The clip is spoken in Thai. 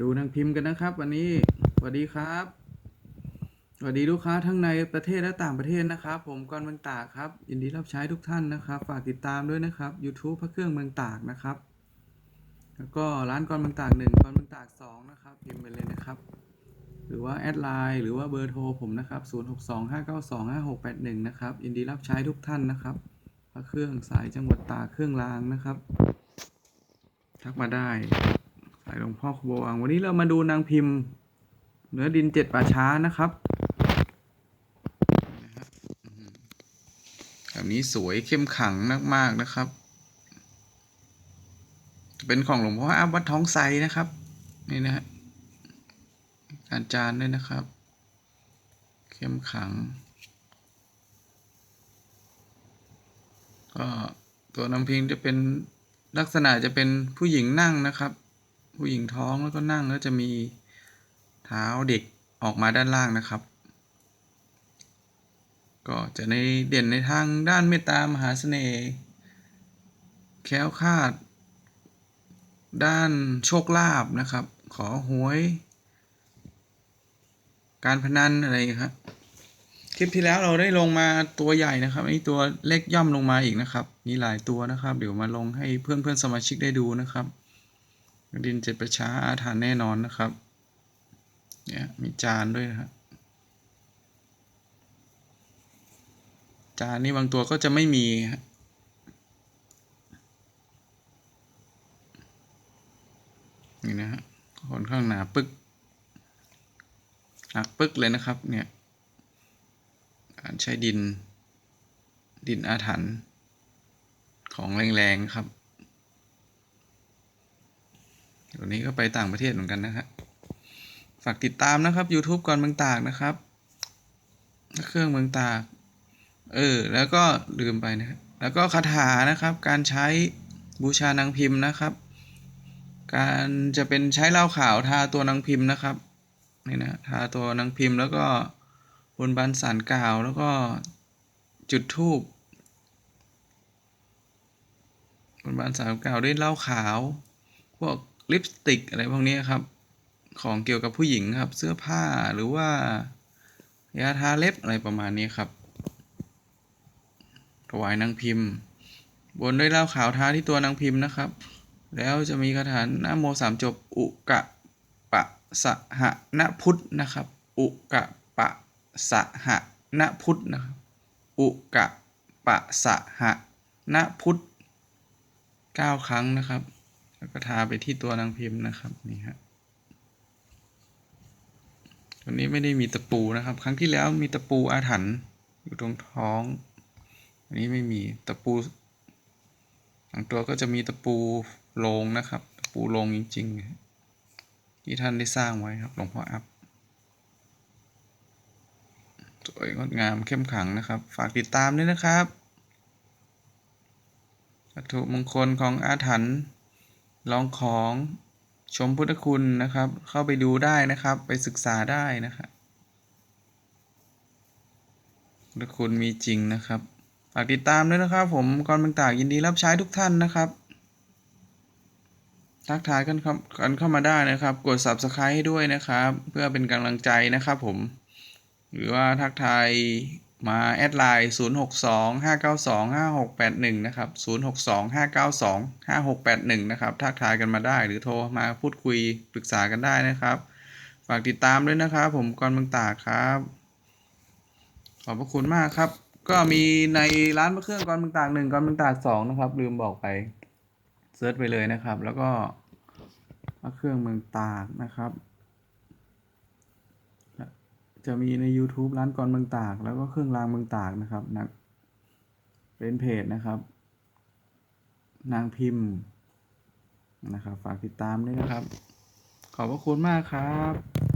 ดูนางพิมพ์กันนะครับ วันนี้สวัสดีครับสวัสดีลูกค้าทั้งในประเทศและต่างประเทศนะครับ ผมกรเมืองตากครับยินดีรับใช้ทุกท่านนะครับ ฝากติดตามด้วยนะครับ YouTube พระเครื่องเมืองตากนะครับ แล้วก็ร้านกรเมืองตากหนึ่งกรเมืองตากสองนะครับพิมพ์ไปเลยนะครับ หรือว่าแอดไลน์หรือว่าเบอร์โทรผมนะครับ0625925681นะครับยินดีรับใช้ทุกท่านนะครับ พระเครื่องสายจังหวัดตากเครื่องรางนะครับ ทักมาได้ สายหลวงพ่อครูบวัง วันนี้เรามาดูนางพิมพ์เนื้อดินเจ็ดป่าช้านะครับแบบนี้สวยเข้มขังมากๆนะครับ เป็นของหลวงพ่ออาวัดท้องไซนะครับ นี่นะฮะการจานด้วยนะครับ เข้มขัง ก็ตัวนำพิงจะเป็นลักษณะจะเป็นผู้หญิงนั่งนะครับ ผู้หญิงท้องแล้วก็นั่งแล้วจะมีเท้าเด็กออกมาด้านล่างนะครับ ก็จะในเด่นในทางด้านเมตตามหาเสน่ห์แค้วคาด ด้านโชคลาภนะครับ ขอหวย การพนันอะไรครับคลิปที่แล้วเราได้ลงมาตัวใหญ่นะครับอันนี้ตัวเล็กย่อมลงมาอีกนะครับ มีหลายตัวนะครับ เดี๋ยวมาลงให้เพื่อนเพื่อนสมาชิกได้ดูนะครับ ดินเจ็ดประช้าอาถรรพ์แน่นอนนะครับ เนี่ยมีจานด้วยนะครับจานนี่บางตัวก็จะไม่มีนี่นะฮะค่อนข้างหนาปึกหนักปึกเลยนะครับเนี่ยการใช้ดินดินอาถรรพ์ของแรงๆครับ วนี้ก็ไปต่างประเทศเหมือนกันนะครับฝากติดตามนะครับ YouTube ก่อนเมืองตากนะครับ เครื่องเมืองตาก เออ แล้วก็ลืมไปนะครับ แล้วก็คาถานะครับ การใช้บูชานางพิมพ์นะครับ การจะเป็นใช้เหล้าขาวทาตัวนางพิมพ์นะครับนี่นะทาตัวนางพิมพ์แล้วก็บนบานสารกล่าวแล้วก็จุดธูปบนบานสารกล่าวด้วยเหล้าขาว พวก ลิปสติกอะไรพวกนี้ครับ ของเกี่ยวกับผู้หญิงครับ เสื้อผ้าหรือว่ายาทาเล็บอะไรประมาณนี้ครับ ถวายนางพิมพ์ บนด้วยเหล้าขาวทาที่ตัวนางพิมพ์นะครับ แล้วจะมีคาถานะโมสามจบ อุกะปะสะหะนะพุทธนะครับ อุกะปะสะหะนะพุทธนะครับ อุกะปะสะหะนะพุทธเก้าครั้งนะครับ แล้วก็ทาไปที่ตัวนางพิมพ์นะครับนี่ฮะตัวนี้ไม่ได้มีตะปูนะครับ ครั้งที่แล้วมีตะปูอาถรรพ์อยู่ตรงท้อง อันนี้ไม่มีตะปูบางตัวก็จะมีตะปูโลงนะครับ ตะปูโลงจริงๆ ที่ท่านได้สร้างไว้ครับหลวงพ่ออัพสวยงดงามเข้มขังนะครับ ฝากติดตามด้วยนะครับวัตถุมงคลของอาถรรพ์ ลองของชมพุทธคุณนะครับ เข้าไปดูได้นะครับ ไปศึกษาได้นะครับพุทธคุณมีจริงนะครับฝากติดตามด้วยนะครับ ผมกรเมืองตากยินดีรับใช้ทุกท่านนะครับทักทายกันครับกันเข้ามาได้นะครับ กด subscribe ให้ด้วยนะครับ เพื่อเป็นกำลังใจนะครับผม หรือว่าทักทาย มาแอดไลน์0 6 2 5 9 2 5 6 8 1 นะครับ 0 6 2 5 9 2 5 6 8 1 นะครับ ทักทายกันมาได้หรือโทรมาพูดคุยปรึกษากันได้นะครับ ฝากติดตามด้วยนะครับ ผมกรเมืองตาครับ ขอบพระคุณมากครับ ก็มีในร้านพระเครื่องกรเมืองตาหนึ่งกรเมืองตาสองนะครับ ลืมบอกไปเซิร์ชไปเลยนะครับ แล้วก็พระเครื่องเมืองตากนะครับ จะมีใน YouTube ร้านกรเมืองตาก แล้วก็เครื่องรางเมืองตากนะครับนะเป็นเพจนะครับ นางพิมพ์นะครับ ฝากติดตามด้วยนะครับ ขอบพระคุณมากครับ